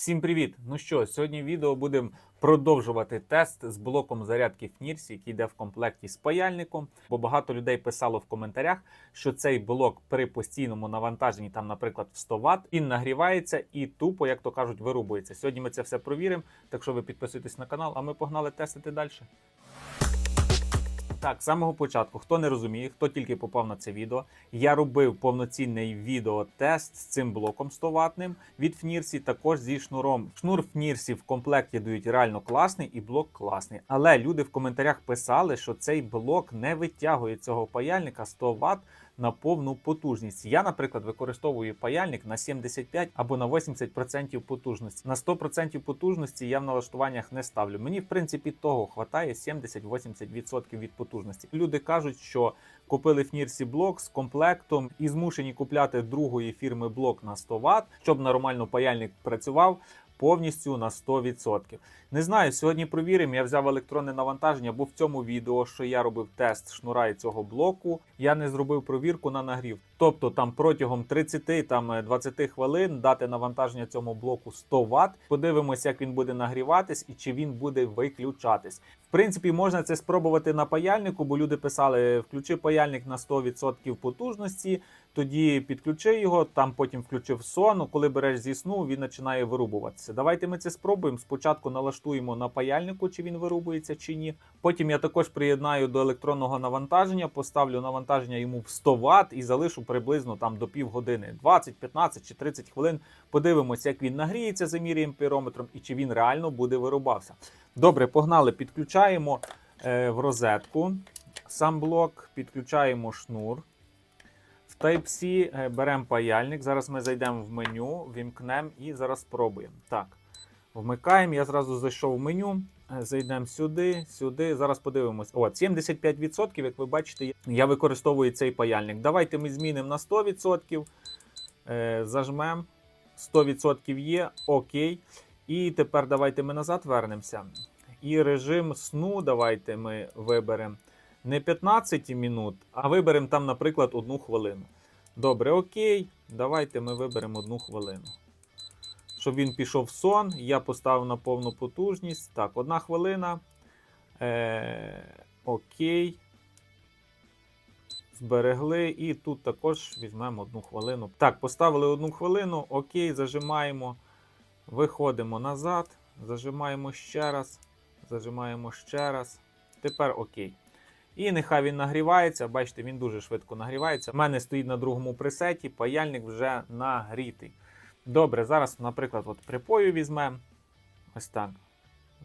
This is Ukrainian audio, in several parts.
Всім привіт! Ну що, сьогодні відео будемо продовжувати тест з блоком зарядки FNIRS, який йде в комплекті з паяльником. Бо багато людей писало в коментарях, що цей блок при постійному навантаженні, там, наприклад, в 100 Вт, він нагрівається і тупо, як то кажуть, вирубується. Сьогодні ми це все провіримо. Так що ви підписуйтесь на канал, а ми погнали тестити далі. Так, з самого початку, хто не розуміє, хто тільки попав на це відео, я робив повноцінний відеотест з цим блоком 100 ватним від Фнірсі, також зі шнуром. Шнур Фнірсі в комплекті дають реально класний і блок класний. Але люди в коментарях писали, що цей блок не витягує цього паяльника 100 Вт на повну потужність. Я, наприклад, використовую паяльник на 75 або на 80% потужності. На 100% потужності я в налаштуваннях не ставлю. Мені, в принципі, того хватає 70-80% від потужності. Люди кажуть, що купили Фнірсі блок з комплектом і змушені купляти другої фірми блок на 100 Вт, щоб нормально паяльник працював. Повністю на 100%. Не знаю, сьогодні провіримо. Я взяв електронне навантаження, бо в цьому відео, що я робив тест шнура і цього блоку, я не зробив провірку на нагрів. Тобто там протягом 30 там 20 хвилин дати навантаження цьому блоку 100 Вт. Подивимося, як він буде нагріватись і чи він буде виключатись. В принципі, можна це спробувати на паяльнику, бо люди писали: включи паяльник на 100% потужності, тоді підключи його, там потім включив сон. Коли береш зі сну, він починає вирубуватися. Давайте ми це спробуємо. Спочатку налаштуємо на паяльнику, чи він вирубується чи ні. Потім я також приєднаю до електронного навантаження, поставлю навантаження йому в 100 Вт і залишу приблизно там до півгодини, 20, 15 чи 30 хвилин. Подивимося, як він нагріється, заміряємо пірометром і чи він реально буде вирубався. Добре, погнали, підключаємо е, в розетку сам блок, підключаємо шнур. Type-C е, беремо паяльник. Зараз ми зайдемо в меню, вімкнемо і зараз спробуємо. Так, вмикаємо. Я зразу зайшов в меню. е, Зайдемо сюди, сюди. Зараз подивимось. О, 75%, як ви бачите, я використовую цей паяльник. Давайте ми змінимо на 100%. Е, зажмемо. 100% є. Окей. І тепер давайте ми назад вернемося. І режим сну давайте ми виберемо не 15 минут, а виберемо там, наприклад, одну хвилину. Добре, окей. Давайте ми виберемо одну хвилину. Щоб він пішов в сон, я поставив на повну потужність. Так, одна хвилина. Е, окей. Зберегли. І тут також візьмемо одну хвилину. Так, поставили одну хвилину. Окей, зажимаємо. Виходимо назад. Зажимаємо ще раз. Зажимаємо ще раз. Тепер окей. І нехай він нагрівається. Бачите, він дуже швидко нагрівається. У мене стоїть на другому пресеті, паяльник вже нагрітий. Добре, зараз, наприклад, от припою візьмемо. Ось так.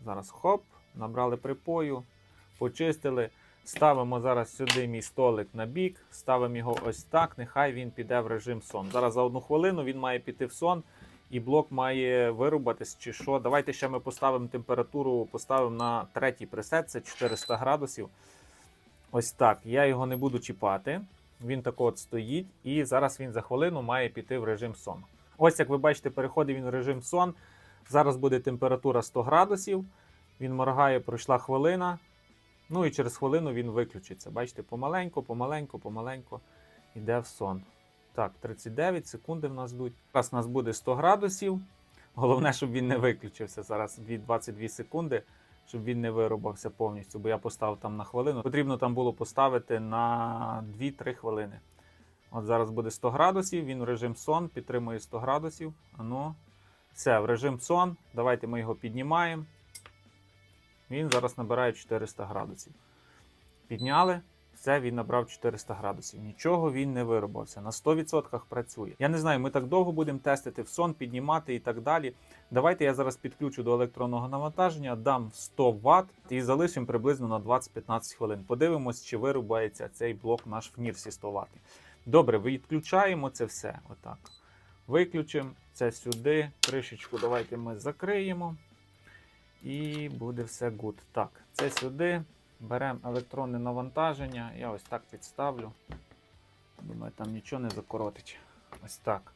Зараз хоп, набрали припою, почистили. Ставимо зараз сюди мій столик на бік, ставимо його ось так. Нехай він піде в режим сон. Зараз за одну хвилину він має піти в сон. І блок має вирубатись чи що. Давайте ще ми поставимо температуру, поставимо на третій пресет, це 400 градусів. Ось так. Я його не буду чіпати. Він так от стоїть, і зараз він за хвилину має піти в режим сон. Ось як ви бачите, переходить він в режим сон. Зараз буде температура 100 градусів. Він моргає, пройшла хвилина. Ну і через хвилину він виключиться. Бачите, помаленьку, помаленьку, помаленьку йде в сон. Так, 39 секунди в нас йдуть. Зараз у нас буде 100 градусів. Головне, щоб він не виключився. Зараз 22 секунди, щоб він не вирубався повністю, бо я поставив там на хвилину. Потрібно там було поставити на 2-3 хвилини. От зараз буде 100 градусів, він в режим сон, підтримує 100 градусів. Ану. Все, в режим сон. Давайте ми його піднімаємо. Він зараз набирає 400 градусів. Підняли. Все, він набрав 400 градусів. Нічого він не виробився. На 100% працює. Я не знаю, ми так довго будемо тестити в сон, піднімати і так далі. Давайте я зараз підключу до електронного навантаження, дам 100 Вт і залишимо приблизно на 20-15 хвилин. Подивимось, чи вирубається цей блок наш в Нірсі 100 Вт. Добре, відключаємо це все. Отак. Виключимо це сюди. Кришечку давайте ми закриємо. І буде все good. Так, це сюди. Беремо електронне навантаження. Я ось так підставлю. Думаю, там нічого не закоротить. Ось так.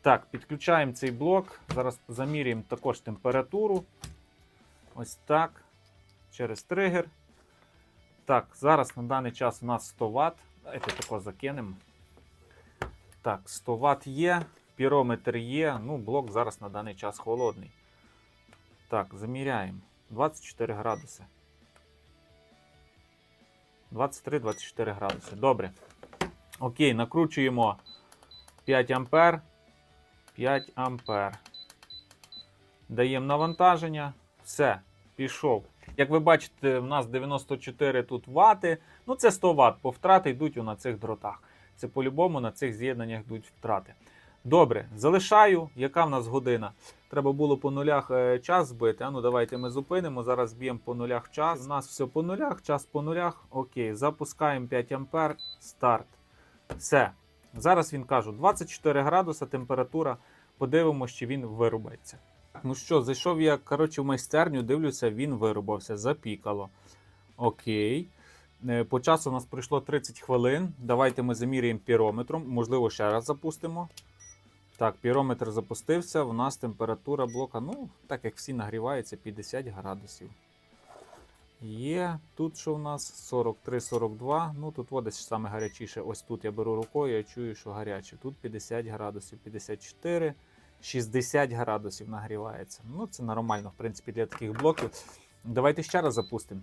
Так, підключаємо цей блок. Зараз замірюємо також температуру. Ось так. Через тригер. Так, зараз на даний час у нас 100 Вт. Давайте тако закинемо. Так, 100 Вт є. Пірометр є. Ну, блок зараз на даний час холодний. Так, заміряємо. 24 градуси. 23-24 градуси. Добре. Окей, накручуємо 5 ампер. 5 ампер. Даємо навантаження. Все, пішов. Як ви бачите, в нас 94 тут вати. Ну, це 100 Вт, бо втрати йдуть на цих дротах. Це по-любому на цих з'єднаннях йдуть втрати. Добре, залишаю. Яка в нас година? Треба було по нулях е, час збити. А ну давайте ми зупинимо. Зараз зб'ємо по нулях час. У нас все по нулях, час по нулях. Окей, запускаємо 5 ампер. Старт. Все. Зараз він кажу 24 градуса температура. Подивимося, чи він вирубається. Ну що, зайшов я коротше, в майстерню, дивлюся, він вирубався, запікало. Окей. Е, По часу у нас пройшло 30 хвилин. Давайте ми заміряємо пірометром. Можливо, ще раз запустимо. Так, пірометр запустився. У нас температура блока, ну, так як всі нагріваються, 50 градусів. Є. Тут що у нас 43-42. Ну, тут вода саме гарячіше. Ось тут я беру рукою, я чую, що гаряче. Тут 50 градусів, 54, 60 градусів нагрівається. Ну, це нормально, в принципі, для таких блоків. Давайте ще раз запустимо.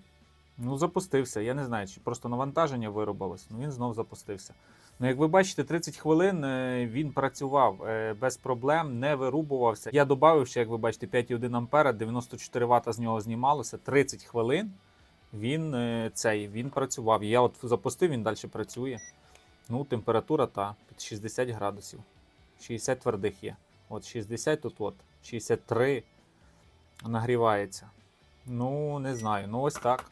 Ну, запустився. Я не знаю, чи просто навантаження виробилось. Ну, він знов запустився. Ну, як ви бачите, 30 хвилин е, він працював е, без проблем, не вирубувався. Я додав ще, як ви бачите, 5,1 ампера, 94 Вт з нього знімалося. 30 хвилин він е, цей він працював. Я от запустив, він далі працює. Ну, температура та під 60 градусів. 60 твердих є. От 60 тут от, 63 нагрівається. Ну, не знаю. Ну, ось так.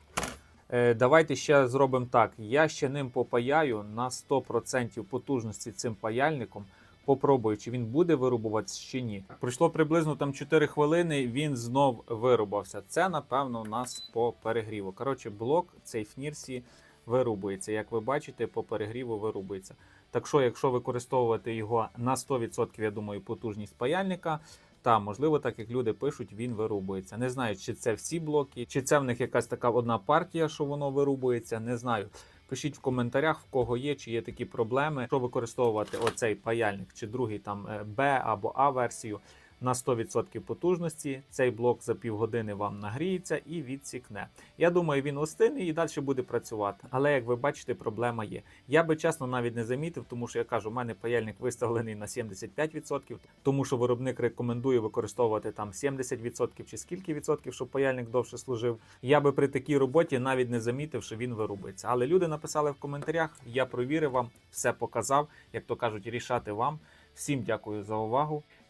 Е, давайте ще зробимо так. Я ще ним попаяю на 100% потужності цим паяльником. Попробую, чи він буде вирубуватися чи ні. Пройшло приблизно там 4 хвилини, він знов вирубався. Це, напевно, у нас по перегріву. Коротше, блок цей в Нірсі вирубується. Як ви бачите, по перегріву вирубується. Так що, якщо використовувати його на 100%, я думаю, потужність паяльника, та можливо, так як люди пишуть, він вирубується. Не знаю, чи це всі блоки, чи це в них якась така одна партія, що воно вирубується. Не знаю. Пишіть в коментарях, в кого є, чи є такі проблеми. Що використовувати оцей паяльник, чи другий там е, Б або А версію на 100% потужності. Цей блок за півгодини вам нагріється і відсікне. Я думаю, він остине і далі буде працювати. Але як ви бачите, проблема є. Я би чесно навіть не замітив, тому що я кажу, у мене паяльник виставлений на 75%, тому що виробник рекомендує використовувати там 70% чи скільки відсотків, щоб паяльник довше служив. Я би при такій роботі навіть не замітив, що він вирубиться. Але люди написали в коментарях, я провірив вам, все показав. Як то кажуть, рішати вам. Всім дякую за увагу.